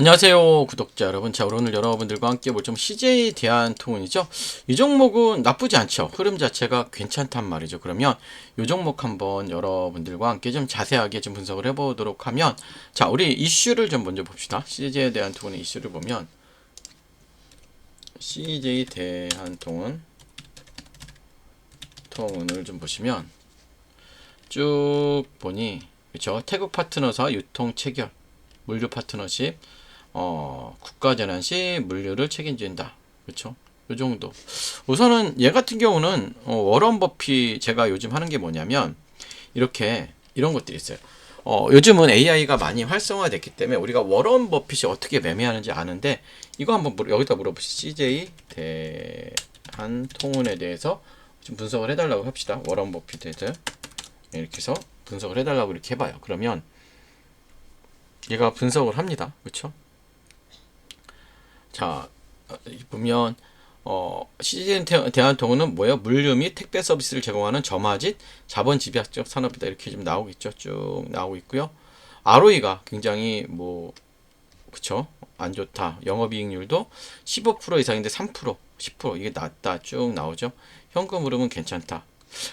안녕하세요 구독자 여러분. 자 오늘 여러분들과 함께 볼 좀 CJ에 대한 통운이죠. 이 종목은 나쁘지 않죠. 흐름 자체가 괜찮단 말이죠. 그러면 이 종목 한번 여러분들과 함께 좀 자세하게 좀 분석을 해보도록 하면 자 우리 이슈를 좀 먼저 봅시다. CJ에 대한 통운의 이슈를 보면 CJ 대한 통운 통운을 좀 보시면 쭉 보니 그렇죠 태국 파트너사 유통 체결 물류 파트너십 어, 국가재난 시 물류를 책임진다. 그렇죠? 요 정도. 우선은 얘 같은 경우는 어, 워런 버피 제가 요즘 하는 게 뭐냐면 이렇게 이런 것들이 있어요. 어, 요즘은 AI가 많이 활성화됐기 때문에 우리가 워런 버핏이 어떻게 매매하는지 아는데 이거 한번 물어, 여기다 물어보시 CJ 대한 통운에 대해서 좀 분석을 해달라고 합시다. 워런 버핏에 대해 이렇게 해서 분석을 해달라고 이렇게 해봐요. 그러면 얘가 분석을 합니다. 그렇죠? 자 어, 보면 어, CGN 대한통운은 뭐예요? 물류 및 택배 서비스를 제공하는 점화짓 자본 집약적 산업이다 이렇게 좀 나오겠죠. 쭉 나오고 있고요. ROE가 굉장히 뭐 그쵸? 안 좋다. 영업이익률도 15% 이상인데 3% 10% 이게 낮다 쭉 나오죠. 현금 흐름은 괜찮다.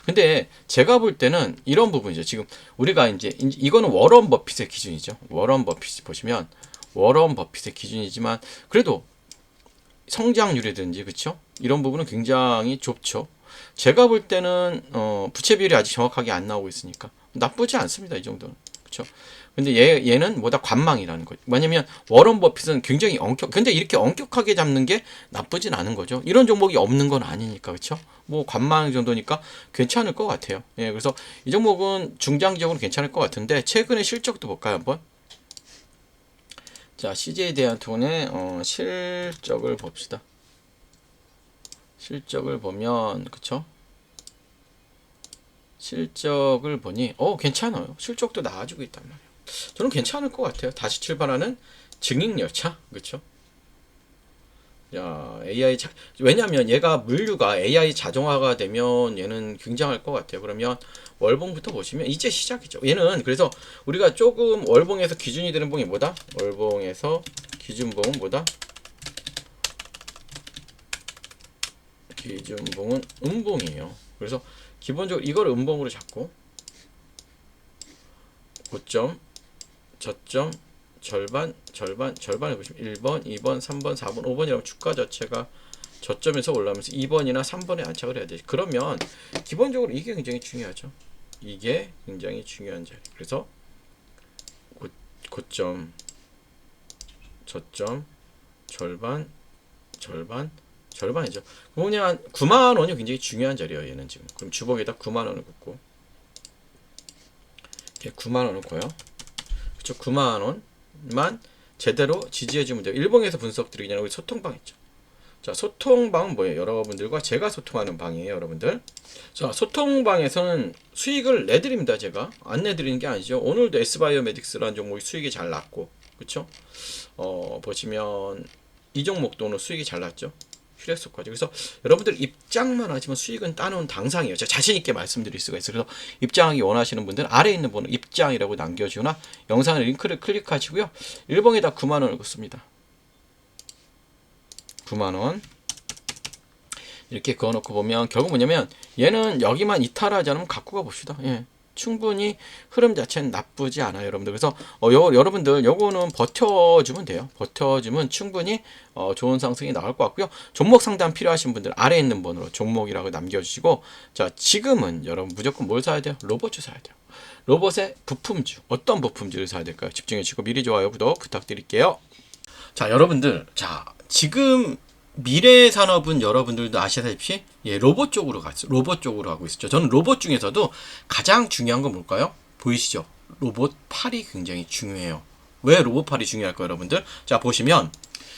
근데 제가 볼 때는 이런 부분이죠. 지금 우리가 이제 이거는 워런 버핏의 기준이죠. 워런 버핏 보시면 워런 버핏의 기준이지만 그래도 성장률이든지 그쵸? 이런 부분은 굉장히 좁죠. 제가 볼 때는 어, 부채 비율이 아직 정확하게 안 나오고 있으니까 나쁘지 않습니다. 이 정도는. 그쵸? 근데 얘, 얘는 뭐다 관망이라는 거죠. 왜냐면 워런 버핏은 굉장히 엄격, 근데 이렇게 엄격하게 잡는 게 나쁘진 않은 거죠. 이런 종목이 없는 건 아니니까, 그쵸? 뭐 관망 정도니까 괜찮을 것 같아요. 예, 그래서 이 종목은 중장기적으로 괜찮을 것 같은데 최근에 실적도 볼까요, 한번? 자, CJ에 대한 돈의 어, 실적을 봅시다. 실적을 보면 그쵸? 실적을 보니 어 괜찮아요. 실적도 나아지고 있단 말이에요. 저는 괜찮을 것 같아요. 다시 출발하는 증익열차 그쵸? 야, AI 자, 왜냐면 얘가 물류가 AI 자동화가 되면 얘는 굉장할 것 같아요. 그러면 월봉부터 보시면 이제 시작이죠. 얘는 그래서 우리가 조금 월봉에서 기준이 되는 봉이 뭐다? 월봉에서 기준봉은 뭐다? 기준봉은 음봉이에요. 그래서 기본적으로 이걸 음봉으로 잡고 고점, 저점, 절반, 절반, 절반을 보시면 1번, 2번, 3번, 4번, 5번이라고 주가 자체가 저점에서 올라오면서 2번이나 3번에 안착을 해야 돼. 그러면 기본적으로 이게 굉장히 중요하죠. 이게 굉장히 중요한 자리. 그래서 고, 고점, 저점, 절반, 절반, 절반이죠. 그냥 9만 원이 굉장히 중요한 자리예요. 얘는 지금. 그럼 주봉에다 9만 원을 긋고 이렇게 9만 원을 꿔요. 그렇죠? 9만 원. 만 제대로 지지해주면 돼요. 일봉에서 분석 드리기 전에 우리 소통방 있죠. 자, 소통방은 뭐예요? 여러분들과 제가 소통하는 방이에요, 여러분들. 자, 소통방에서는 수익을 내드립니다, 제가. 안 내드리는 게 아니죠. 오늘도 S바이오메딕스라는 종목이 수익이 잘 났고, 그쵸? 어, 보시면 이 종목도 오늘 수익이 잘 났죠. 휴렉속까지. 그래서 여러분들 입장만 하시면 수익은 따놓은 당상이에요. 제가 자신 있게 말씀드릴 수가 있어요. 그래서 입장하기 원하시는 분들 아래에 있는 번호 입장이라고 남겨주거나 영상의 링크를 클릭하시고요. 1번에다 9만 원을 긋습니다. 9만 원. 이렇게 그어놓고 보면 결국 뭐냐면 얘는 여기만 이탈하지 않으면 갖고 가봅시다. 예. 충분히 흐름 자체는 나쁘지 않아요, 여러분들. 그래서 어, 요, 여러분들 요거는 버텨주면 돼요. 버텨주면 충분히 어, 좋은 상승이 나올 것 같고요. 종목 상담 필요하신 분들 아래에 있는 번호로 종목이라고 남겨주시고 자 지금은 여러분 무조건 뭘 사야 돼요? 로봇주 사야 돼요. 로봇의 부품주 어떤 부품주를 사야 될까요? 집중해 주시고 미리 좋아요 구독 부탁드릴게요. 자 여러분들 자 지금 미래 산업은 여러분들도 아시다시피 예, 로봇 쪽으로 갔어. 로봇 쪽으로 가고 있었죠. 저는 로봇 중에서도 가장 중요한 건 뭘까요? 보이시죠? 로봇 팔이 굉장히 중요해요. 왜 로봇 팔이 중요할까요, 여러분들? 자, 보시면